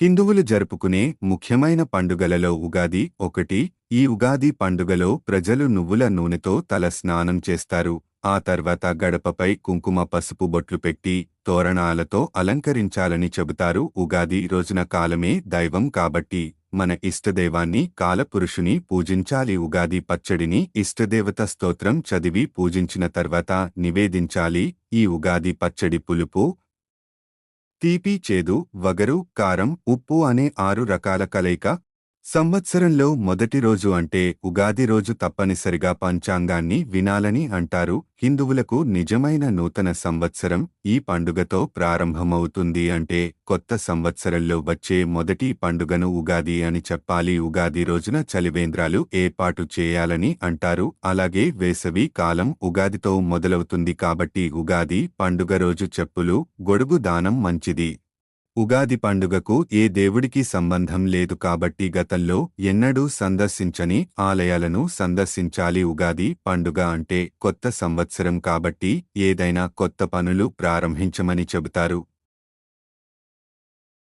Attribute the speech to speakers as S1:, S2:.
S1: హిందువులు జరుపుకునే ముఖ్యమైన పండుగలలో ఉగాది ఒకటి. ఈ ఉగాది పండుగలో ప్రజలు నువ్వుల నూనెతో తల స్నానం చేస్తారు. ఆ తర్వాత గడపపై కుంకుమ పసుపు బొట్లు పెట్టి తోరణాలతో అలంకరించాలని చెబుతారు. ఉగాది రోజున కాలమే దైవం కాబట్టి మన ఇష్టదైవాన్ని కాలపురుషుని పూజించాలి. ఉగాది పచ్చడిని ఇష్టదేవత స్తోత్రం చదివి పూజించిన తర్వాత నివేదించాలి. ఈ ఉగాది పచ్చడి పులుపు తీపి చేదు వగరు కారం ఉప్పు అనే ఆరు రకాల కలయిక సంవత్సరంలో మొదటి రోజు అంటే ఉగాది రోజు తప్పనిసరిగా పంచాంగాన్ని వినాలని అంటారు. హిందువులకు నిజమైన నూతన సంవత్సరం ఈ పండుగతో ప్రారంభమవుతుంది అంటే కొత్త సంవత్సరంలో వచ్చే మొదటి పండుగను ఉగాది అని చెప్పాలి. ఉగాది రోజున చలివేంద్రాలు ఏర్పాటు చేయాలని అంటారు. అలాగే వేసవి కాలం ఉగాదితో మొదలవుతుంది కాబట్టి ఉగాది పండుగ రోజు చెప్పులు గొడుగు దానం మంచిది. ఉగాది పండుగకు ఏ దేవుడికి సంబంధం లేదు కాబట్టి గతంలో ఎన్నడూ సందర్శించని ఆలయాలను సందర్శించాలి ఉగాది పండుగ అంటే కొత్త సంవత్సరం కాబట్టి ఏదైనా కొత్త పనులు ప్రారంభించమని చెబుతారు.